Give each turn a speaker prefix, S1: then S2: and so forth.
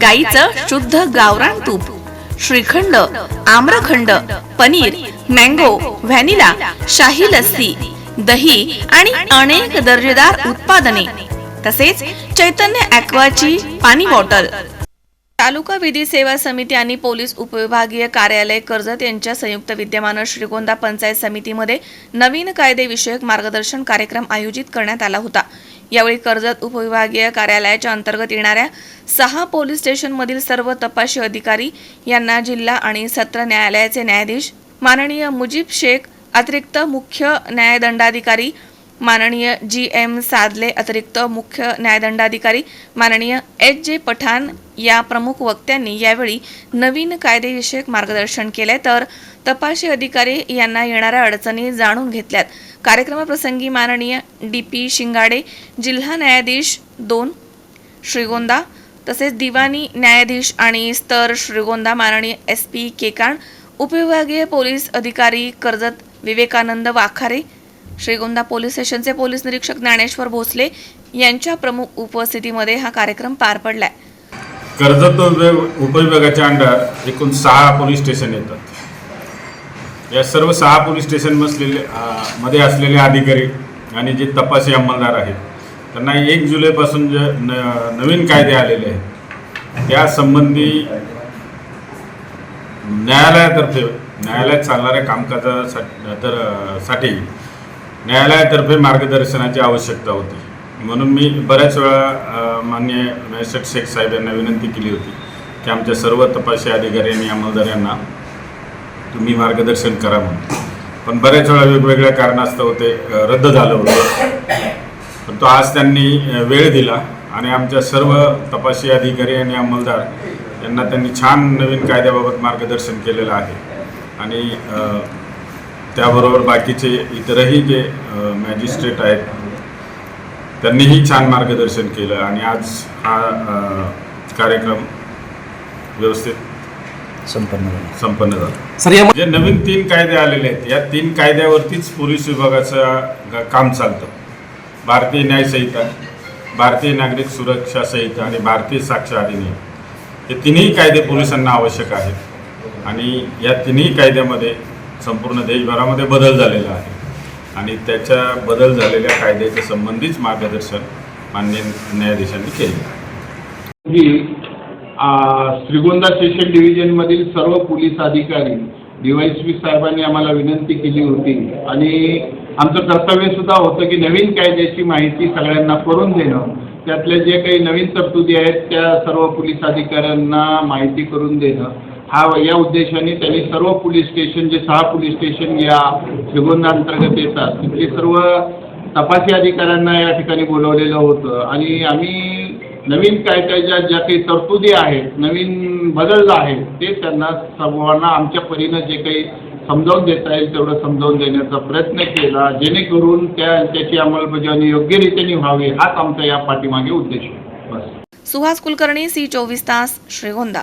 S1: गाईचं शुद्ध गावरान तूप श्रीखंड आम्रखंड पनीर मँगो व्हॅनिला शाही लस्सी दही आणि अनेक दर्जेदार उत्पादने तसेच चैतन्य ॲक्वाची पाणी बॉटल. तालुका विधी सेवा समिती आणि पोलीस उपविभागीय कार्यालय कर्जत यांच्या संयुक्त विद्यमानं श्रीगोंदा पंचायत समितीमध्ये नवीन कायदेविषयक मार्गदर्शन कार्यक्रम आयोजित करण्यात आला होता. यावेळी कर्जत उपविभागीय कार्यालयाच्या अंतर्गत येणाऱ्या सहा पोलीस स्टेशनमधील सर्व तपासी अधिकारी यांना जिल्हा आणि सत्र न्यायालयाचे न्यायाधीश माननीय मुजीब शेख अतिरिक्त मुख्य न्यायदंडाधिकारी माननीय जी एम सादले अतिरिक्त मुख्य न्यायदंडाधिकारी माननीय एच जे पठाण या प्रमुख वक्त्यांनी यावेळी नवीन कायदेविषयक मार्गदर्शन केले तर तपाशी अधिकारी यांना येणाऱ्या अडचणी जाणून घेतल्यात. कार्यक्रमाप्रसंगी माननीय डी पी शिंगाडे जिल्हा न्यायाधीश दोन श्रीगोंदा तसेच दिवाणी न्यायाधीश आणि स्तर श्रीगोंदा माननीय एस पी केकाण उपविभागीय पोलीस अधिकारी कर्जत विवेकानंद वाखारे श्रीगोंदा पोलीस स्टेशनचे पोलीस निरीक्षक ज्ञानेश्वर भोसले यांच्या प्रमुख उपस्थितीमध्ये हा कार्यक्रम पार पडलाय.
S2: कर्जत उपविभागाच्या अंडर एकूण सहा पोलीस स्टेशन येतात. या सर्व सहा पोलीस स्टेशन मसलेले मध्ये असलेले अधिकारी आणि जे तपासी अंमलदार आहेत त्यांना एक जुलैपासून जे न नवीन कायदे आलेले आहेत त्या संबंधी न्यायालयातर्फे न्यायालयात चालणाऱ्या कामकाजासाठी तर साठी न्यायालयातर्फे मार्गदर्शनाची आवश्यकता होती. म्हणून मी बऱ्याच वेळा मान्य माननीय मॅजिस्ट्रेट शेख साहेब यांना विनंती केली होती की आमच्या सर्व तपासी अधिकारी आणि अंमलदार यांना तुम्ही मार्गदर्शन करा म्हणून. पण बऱ्याच वेळा वेगवेगळ्या कारणास्तव ते रद्द झालं होतं. पण तो आज त्यांनी वेळ दिला आणि आमच्या सर्व तपासी अधिकारी आणि अंमलदार यांना त्यांनी छान नवीन कायद्याबाबत मार्गदर्शन केलेलं आहे. आणि त्याबरोबर बाकीचे इतरही जे मॅजिस्ट्रेट आहेत त्यांनीही छान मार्गदर्शन केलं आणि आज हा कार्यक्रम व्यवस्थित
S3: संपन्न झाला.
S2: संपन्न झाला.
S4: सर या
S2: जे नवीन तीन कायदे आलेले आहेत या तीन कायद्यावरतीच पोलीस विभागाचं काम चालतं. भारतीय न्याय संहिता भारतीय नागरिक सुरक्षा संहिता आणि भारतीय साक्ष अधिनियम. हे तिन्ही कायदे पोलिसांना आवश्यक आहेत. आणि या तिन्ही कायद्यामध्ये संपूर्ण देशभरामध्ये बदल झालेला आहे. आणि त्याच्या बदल झालेल्या कायद्याच्या संबंधीच मार्गदर्शन मान्य न्यायाधीशांनी केले.
S5: की श्रीगोंदा स्टेशन डिव्हिजनमधील सर्व पोलीस अधिकारी डीवायसपी साहेबांनी आम्हाला विनंती केली होती. आणि आमचं कर्तव्य सुद्धा होतं की नवीन कायद्याची माहिती सगळ्यांना करून देणं. त्यातल्या जे काही नवीन तरतुदी आहेत त्या सर्व पोलीस अधिकाऱ्यांना माहिती करून देणं. हा या उद्देशाने त्यांनी सर्व पोलीस स्टेशन जे सहा पोलीस स्टेशन या श्रीगोंदा अंतर्गत येतात तिथले सर्व तपासी अधिकाऱ्यांना या ठिकाणी बोलवलेलं होतं. आणि आम्ही नवीन कायद्याच्या ज्या काही तरतुदी आहेत नवीन बदल आहेत ते त्यांना सर्वांना आमच्या परीनं जे काही समजावून देता येईल तेवढं समजावून देण्याचा प्रयत्न केला. जेणेकरून त्या त्याची अंमलबजावणी योग्यरीतीने व्हावी हाच आमचा या पाठीमागे उद्देश आहे. बस.
S1: सुहास कुलकर्णी सी चोवीस तास श्रीगोंदा.